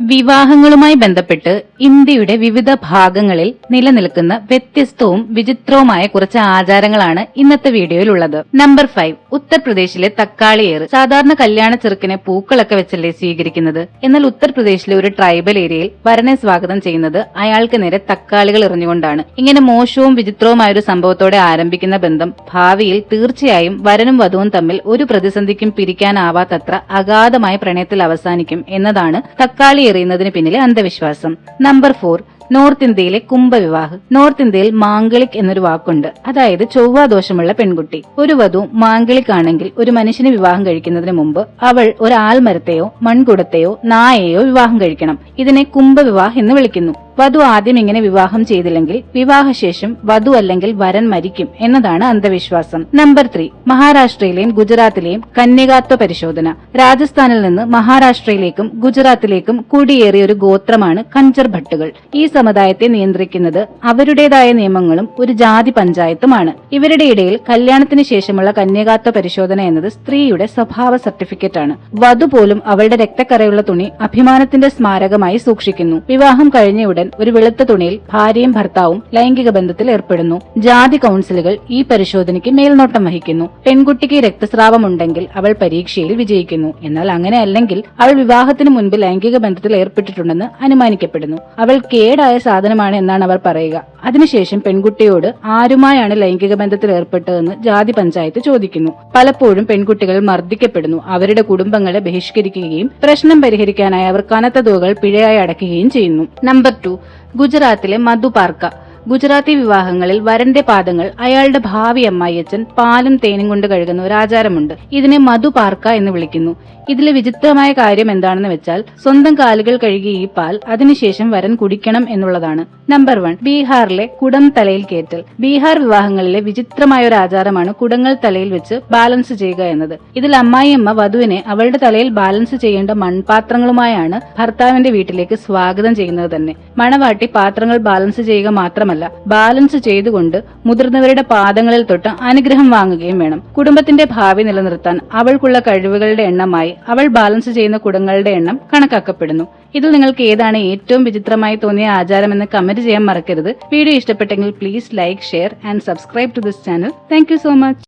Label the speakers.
Speaker 1: വിവാഹങ്ങളുമായി ബന്ധപ്പെട്ട് ഇന്ത്യയുടെ വിവിധ ഭാഗങ്ങളിൽ നിലനിൽക്കുന്ന വ്യത്യസ്തവും വിചിത്രവുമായ കുറച്ച് ആചാരങ്ങളാണ് ഇന്നത്തെ വീഡിയോയിൽ ഉള്ളത് നമ്പർ ഫൈവ് ഉത്തർപ്രദേശിലെ തക്കാളിയേറ്. സാധാരണ കല്യാണ ചെറുക്കിനെ പൂക്കളൊക്കെ വെച്ചല്ലേ സ്വീകരിക്കുന്നത്? എന്നാൽ ഉത്തർപ്രദേശിലെ ഒരു ട്രൈബൽ ഏരിയയിൽ വരനെ സ്വാഗതം ചെയ്യുന്നത് അയാൾക്ക് നേരെ തക്കാളികൾ എറിഞ്ഞുകൊണ്ടാണ്. ഇങ്ങനെ മോശവും വിചിത്രവുമായ ഒരു സംഭവത്തോടെ ആരംഭിക്കുന്ന ബന്ധം ഭാവിയിൽ തീർച്ചയായും വരനും വധുവും തമ്മിൽ ഒരു പ്രതിസന്ധിക്കും പിരിക്കാനാവാത്തത്ര അഗാധമായ പ്രണയത്തിൽ അവസാനിക്കും എന്നതാണ് തക്കാളി എറിയുന്നതിന് പിന്നിലെ അന്ധവിശ്വാസം. നമ്പർ ഫോർ നോർത്ത് ഇന്ത്യയിലെ കുംഭവിവാഹ്. നോർത്ത് ഇന്ത്യയിൽ മാംഗളിക് എന്നൊരു വാക്കുണ്ട്. അതായത് ചൊവ്വാ ദോഷമുള്ള പെൺകുട്ടി. ഒരു വധു മാംഗളിക് ആണെങ്കിൽ ഒരു മനുഷ്യനെ വിവാഹം കഴിക്കുന്നതിന് മുമ്പ് അവൾ ഒരു ആൽമരത്തെയോ മൺകുടത്തെയോ നായയോ വിവാഹം കഴിക്കണം. ഇതിനെ കുംഭവിവാഹ് എന്ന് വിളിക്കുന്നു. വധു ആദ്യം ഇങ്ങനെ വിവാഹം ചെയ്തില്ലെങ്കിൽ വിവാഹശേഷം വധു അല്ലെങ്കിൽ വരൻ മരിക്കും എന്നതാണ് അന്ധവിശ്വാസം. നമ്പർ ത്രീ മഹാരാഷ്ട്രയിലെയും ഗുജറാത്തിലെയും കന്യകാത്വ പരിശോധന. രാജസ്ഥാനിൽ നിന്ന് മഹാരാഷ്ട്രയിലേക്കും ഗുജറാത്തിലേക്കും കുടിയേറിയ ഒരു ഗോത്രമാണ് കഞ്ചർ ഭട്ടുകൾ. ഈ സമുദായത്തെ നിയന്ത്രിക്കുന്നത് അവരുടേതായ നിയമങ്ങളും ഒരു ജാതി പഞ്ചായത്തുമാണ്. ഇവരുടെ ഇടയിൽ കല്യാണത്തിന് ശേഷമുള്ള കന്യകാത്വ പരിശോധന എന്നത് സ്ത്രീയുടെ സ്വഭാവ സർട്ടിഫിക്കറ്റ് ആണ്. വധു പോലും അവളുടെ രക്തക്കറയുള്ള തുണി അഭിമാനത്തിന്റെ സ്മാരകമായി സൂക്ഷിക്കുന്നു. വിവാഹം കഴിഞ്ഞ ഉടൻ ഒരു വെളുത്ത തുണിയിൽ ഭാര്യയും ഭർത്താവും ലൈംഗിക ബന്ധത്തിൽ ഏർപ്പെടുന്നു. ജാതി കൌൺസിലുകൾ ഈ പരിശോധനയ്ക്ക് മേൽനോട്ടം വഹിക്കുന്നു. പെൺകുട്ടിക്ക് രക്തസ്രാവം ഉണ്ടെങ്കിൽ അവൾ പരീക്ഷയിൽ വിജയിക്കുന്നു. എന്നാൽ അങ്ങനെ അല്ലെങ്കിൽ അവൾ വിവാഹത്തിന് മുൻപ് ലൈംഗിക ബന്ധത്തിൽ ഏർപ്പെട്ടിട്ടുണ്ടെന്ന് അനുമാനിക്കപ്പെടുന്നു. അവൾ കേടായ സാധനമാണ് എന്നാണ് അവർ പറയുക. അതിനുശേഷം പെൺകുട്ടിയോട് ആരുമായാണ് ലൈംഗിക ബന്ധത്തിൽ ഏർപ്പെട്ടതെന്ന് ജാതി പഞ്ചായത്ത് ചോദിക്കുന്നു. പലപ്പോഴും പെൺകുട്ടികൾ മർദ്ദിക്കപ്പെടുന്നു. അവരുടെ കുടുംബങ്ങളെ ബഹിഷ്കരിക്കുകയും പ്രശ്നം പരിഹരിക്കാനായി അവർ കനത്ത തുകകൾ പിഴയായി അടയ്ക്കുകയും ചെയ്യുന്നു. Number two. ഗുജറാത്തിലെ മധു പാർക്ക. ഗുജറാത്തി വിവാഹങ്ങളിൽ വരന്റെ പാദങ്ങൾ അയാളുടെ ഭാവി അമ്മായിയച്ഛൻ പാലും തേനും കൊണ്ട് കഴുകുന്ന ഒരു ആചാരമുണ്ട്. ഇതിനെ മധു പാർക്ക എന്ന് വിളിക്കുന്നു. ഇതിലെ വിചിത്രമായ കാര്യം എന്താണെന്ന് വെച്ചാൽ സ്വന്തം കാലുകൾ കഴുകിയ ഈ പാൽ അതിനുശേഷം വരൻ കുടിക്കണം എന്നുള്ളതാണ്. നമ്പർ വൺ ബീഹാറിലെ കുടം തലയിൽ കയറ്റൽ ബീഹാർ വിവാഹങ്ങളിലെ വിചിത്രമായ ഒരു ആചാരമാണ് കുടങ്ങൾ തലയിൽ വെച്ച് ബാലൻസ് ചെയ്യുക എന്നത്. ഇതിൽ അമ്മായിയമ്മ വധുവിനെ അവളുടെ തലയിൽ ബാലൻസ് ചെയ്യേണ്ട മൺപാത്രങ്ങളുമായാണ് ഭർത്താവിന്റെ വീട്ടിലേക്ക് സ്വാഗതം ചെയ്യുന്നത് തന്നെ. മണവാട്ടി പാത്രങ്ങൾ ബാലൻസ് ചെയ്യുക മാത്രമല്ല ബാലൻസ് ചെയ്തുകൊണ്ട് മുതിർന്നവരുടെ പാദങ്ങളിൽ തൊട്ട് അനുഗ്രഹം വാങ്ങുകയും വേണം. കുടുംബത്തിന്റെ ഭാവി നിലനിർത്താൻ അവൾക്കുള്ള കഴിവുകളുടെ എണ്ണമായി അവൾ ബാലൻസ് ചെയ്യുന്ന കുടങ്ങളുടെ എണ്ണം കണക്കാക്കപ്പെടുന്നു. ഇതിൽ നിങ്ങൾക്ക് ഏതാണ് ഏറ്റവും വിചിത്രമായി തോന്നിയ ആചാരമെന്ന് കമന്റ് ചെയ്യാൻ മറക്കരുത്. വീഡിയോ ഇഷ്ടപ്പെട്ടെങ്കിൽ please like share and subscribe to this channel thank so much